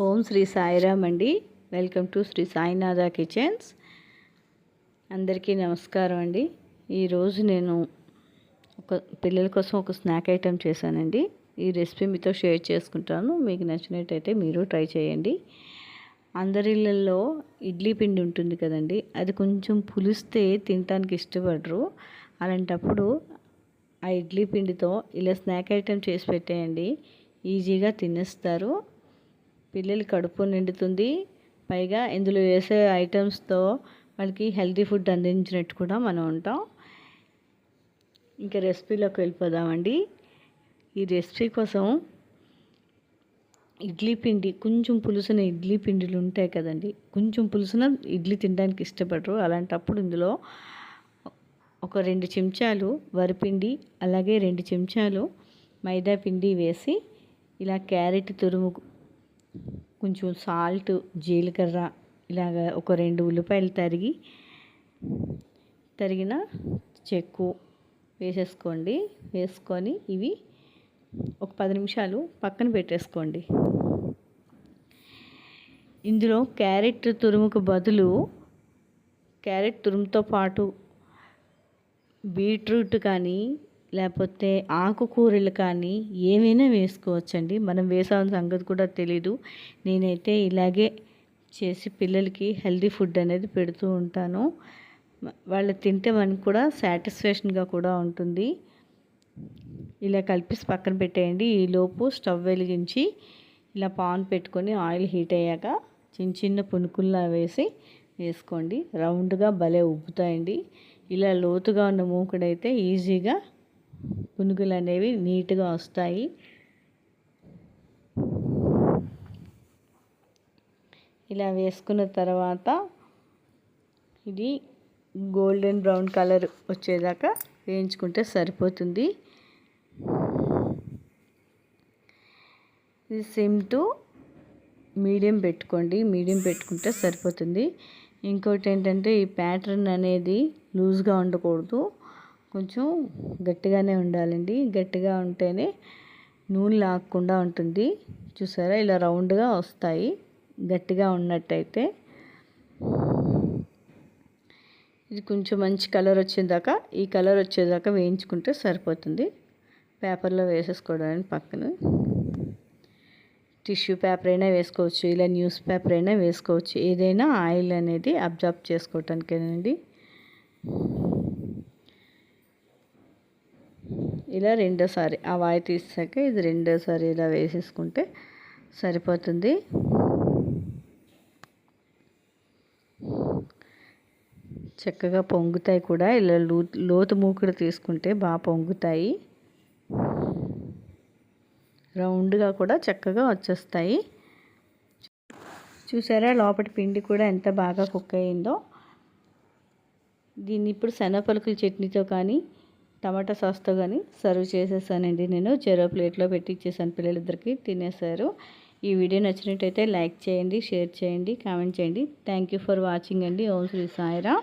ఓం శ్రీ సాయిరామ్ అండి. Welcome to Shri Sainatha kitchens. అందరికీ నమస్కారం అండి. ఈరోజు నేను ఒక పిల్లల కోసం ఒక స్నాక్ ఐటెం చేశానండి. ఈ రెసిపీ మీతో షేర్ చేసుకుంటాను. మీకు నచ్చినట్టయితే మీరు ట్రై చేయండి. అందరిళ్ళల్లో ఇడ్లీ పిండి ఉంటుంది కదండి. అది కొంచెం పులిస్తే తినటానికి ఇష్టపడరు. అలాంటప్పుడు ఆ ఇడ్లీ పిండితో ఇలా స్నాక్ ఐటెం చేసి పెట్టేయండి. ఈజీగా తినేస్తారు. పిల్లలు కడుపు నిండుతుంది. పైగా ఇందులో వేసే ఐటమ్స్తో వాళ్ళకి హెల్తీ ఫుడ్ అందించినట్టు కూడా మనం ఉంటాం. ఇంకా రెసిపీలోకి వెళ్ళిపోదామండి. ఈ రెసిపీ కోసం ఇడ్లీ పిండి కొంచెం పులుసున ఇడ్లీ పిండిలు ఉంటాయి కదండి. కొంచెం పులుసున ఇడ్లీ తినడానికి ఇష్టపడరు. అలాంటప్పుడు ఇందులో ఒక రెండు చెంచాలు వరిపిండి అలాగే రెండు చెంచాలు మైదా పిండి వేసి ఇలా క్యారెట్ తురుము కొంచెం సాల్ట్ జీలకర్ర ఇలాగ ఒక రెండు ఉల్లిపాయలు తరిగి తరిగిన చెక్కు వేసేసుకోండి. వేసుకొని ఇవి ఒక పది నిమిషాలు పక్కన పెట్టేసుకోండి. ఇందులో క్యారెట్ తురుముకు బదులు క్యారెట్ తురుముతో పాటు బీట్రూట్ కానీ లేకపోతే ఆకుకూరలు కానీ ఏమైనా వేసుకోవచ్చండి. మనం వేసామన్న సంగతి కూడా తెలీదు. నేనైతే ఇలాగే చేసి పిల్లలకి హెల్దీ ఫుడ్ అనేది పెడుతూ ఉంటాను. వాళ్ళు తింటే మనకు కూడా సాటిస్ఫాక్షన్గా కూడా ఉంటుంది. ఇలా కలిపి పక్కన పెట్టేయండి. ఈలోపు స్టవ్ వెలిగించి ఇలా పాన్ పెట్టుకొని ఆయిల్ హీట్ అయ్యాక చిన్న చిన్న పునుకుల్లా వేసి వేసుకోండి. రౌండ్గా భలే ఉబ్బుతాయండి. ఇలా లోతుగా ఉన్న మూకుడైతే ఈజీగా పునుగులు అనేవి నీట్గా వస్తాయి. ఇలా వేసుకున్న తర్వాత ఇది గోల్డెన్ బ్రౌన్ కలర్ వచ్చేదాకా వేయించుకుంటే సరిపోతుంది. ఇది సిమ్ టు మీడియం పెట్టుకోండి. మీడియం పెట్టుకుంటే సరిపోతుంది. ఇంకోటి ఏంటంటే ఈ ప్యాటర్న్ అనేది లూజ్గా ఉండకూడదు. కొంచెం గట్టిగానే ఉండాలండి. గట్టిగా ఉంటేనే నూనె లాగకుండా ఉంటుంది. చూసారా? ఇలా రౌండ్గా వస్తాయి. గట్టిగా ఉన్నట్టయితే ఇది కొంచెం మంచి కలర్ వచ్చేదాకా ఈ కలర్ వచ్చేదాకా వేయించుకుంటే సరిపోతుంది. పేపర్లో వేసేసుకోవడానికి పక్కన టిష్యూ పేపర్ అయినా వేసుకోవచ్చు ఇలా న్యూస్ పేపర్ అయినా వేసుకోవచ్చు. ఏదైనా ఆయిల్ అనేది అబ్జర్బ్ చేసుకోవటానికేనండి. ఇలా రెండోసారి ఆ వాయి తీసాక ఇది రెండోసారి ఇలా వేసేసుకుంటే సరిపోతుంది. చక్కగా పొంగుతాయి కూడా. ఇలా లోతు మూకుడు తీసుకుంటే బాగా పొంగుతాయి. రౌండ్గా కూడా చక్కగా వచ్చేస్తాయి. చూసారా లోపటి పిండి కూడా ఎంత బాగా కుక్ అయిందో. దీన్ని ఇప్పుడు శనగపలుకుల చట్నీతో కానీ టమాటా సాస్తో కానీ సర్వ్ చేసేసానండి నేను. చెరో ప్లేట్లో పెట్టి ఇచ్చేసాను పిల్లలిద్దరికి. తినేసారు ఈ వీడియో నచ్చినట్టయితే లైక్ చేయండి షేర్ చేయండి కామెంట్ చేయండి. థ్యాంక్ ఫర్ వాచింగ్ అండి. ఓం శ్రీ సాయిరా